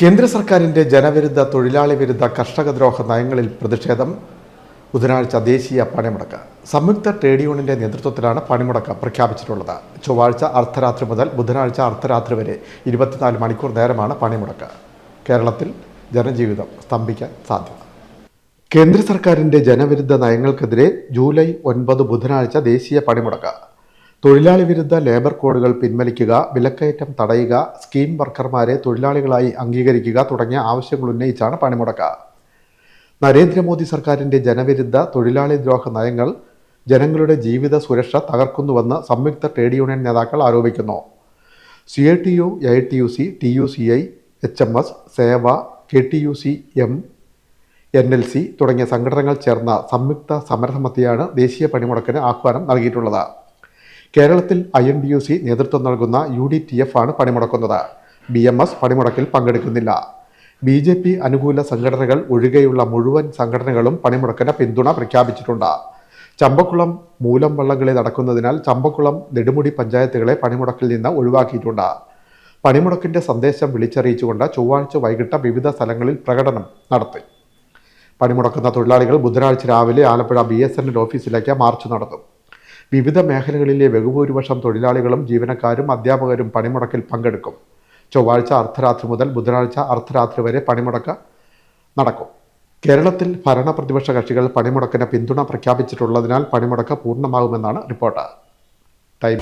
കേന്ദ്ര സർക്കാരിന്റെ ജനവിരുദ്ധ തൊഴിലാളി വിരുദ്ധ കർഷകദ്രോഹ നയങ്ങളിൽ പ്രതിഷേധം. ബുധനാഴ്ച ദേശീയ പണിമുടക്ക്. സംയുക്ത ട്രേഡ് യൂണിയന്റെ നേതൃത്വത്തിലാണ് പണിമുടക്ക് പ്രഖ്യാപിച്ചിട്ടുള്ളത്. ചൊവ്വാഴ്ച അർദ്ധരാത്രി മുതൽ ബുധനാഴ്ച അർദ്ധരാത്രി വരെ ഇരുപത്തിനാല് മണിക്കൂർ നേരമാണ് പണിമുടക്ക്. കേരളത്തിൽ ജനജീവിതം സ്തംഭിക്കാൻ സാധ്യത. കേന്ദ്ര സർക്കാരിന്റെ ജനവിരുദ്ധ നയങ്ങൾക്കെതിരെ ജൂലൈ ഒൻപത് ബുധനാഴ്ച ദേശീയ പണിമുടക്ക്. തൊഴിലാളി വിരുദ്ധ ലേബർ കോഡുകൾ പിൻവലിക്കുക വിലക്കയറ്റം തടയുക സ്കീം വർക്കർമാരെ തൊഴിലാളികളായി അംഗീകരിക്കുക തുടങ്ങിയ ആവശ്യങ്ങൾ ഉന്നയിച്ചാണ് പണിമുടക്ക്. നരേന്ദ്രമോദി സർക്കാരിന്റെ ജനവിരുദ്ധ തൊഴിലാളി ദ്രോഹ നയങ്ങൾ ജനങ്ങളുടെ ജീവിത സുരക്ഷ തകർക്കുന്നുവെന്ന് സംയുക്ത ട്രേഡ് യൂണിയൻ നേതാക്കൾ ആരോപിക്കുന്നു. C I T U A T U C T U C I H M S സേവ K T U C M N L C തുടങ്ങിയ സംഘടനകൾ ചേർന്ന സംയുക്ത സമരസമിതിയാണ് ദേശീയ പണിമുടക്കിന് ആഹ്വാനം നൽകിയിട്ടുള്ളത്. കേരളത്തിൽ I N D U C നേതൃത്വം നൽകുന്ന യു ഡി ടി എഫ് ആണ് പണിമുടക്കുന്നത്. ബി എം എസ് പണിമുടക്കിൽ പങ്കെടുക്കുന്നില്ല. ബി ജെ പി അനുകൂല സംഘടനകൾ ഒഴികെയുള്ള മുഴുവൻ സംഘടനകളും പണിമുടക്കിന് പിന്തുണ പ്രഖ്യാപിച്ചിട്ടുണ്ട്. ചമ്പക്കുളം മൂലം വള്ളംകളി നടക്കുന്നതിനാൽ ചമ്പക്കുളം നെടുമുടി പഞ്ചായത്തുകളെ പണിമുടക്കിൽ നിന്ന് ഒഴിവാക്കിയിട്ടുണ്ട്. പണിമുടക്കിന്റെ സന്ദേശം വിളിച്ചറിയിച്ചുകൊണ്ട് ചൊവ്വാഴ്ച വൈകിട്ട് വിവിധ സ്ഥലങ്ങളിൽ പ്രകടനം നടത്തി. പണിമുടക്കുന്ന തൊഴിലാളികൾ ബുധനാഴ്ച രാവിലെ ആലപ്പുഴ ബി എസ് ഓഫീസിലേക്ക് മാർച്ച് നടത്തും. വിവിധ മേഖലകളിലെ ബഹുഭൂരിപക്ഷം തൊഴിലാളികളും ജീവനക്കാരും അധ്യാപകരും പണിമുടക്കിൽ പങ്കെടുക്കും. ചൊവ്വാഴ്ച അർദ്ധരാത്രി മുതൽ ബുധനാഴ്ച അർദ്ധരാത്രി വരെ പണിമുടക്ക് നടക്കും. കേരളത്തിൽ ഭരണ പ്രതിപക്ഷ കക്ഷികൾ പണിമുടക്കിന് പിന്തുണ പ്രഖ്യാപിച്ചിട്ടുള്ളതിനാൽ പണിമുടക്ക് പൂർണമാകുമെന്നാണ് റിപ്പോർട്ട്. ടൈം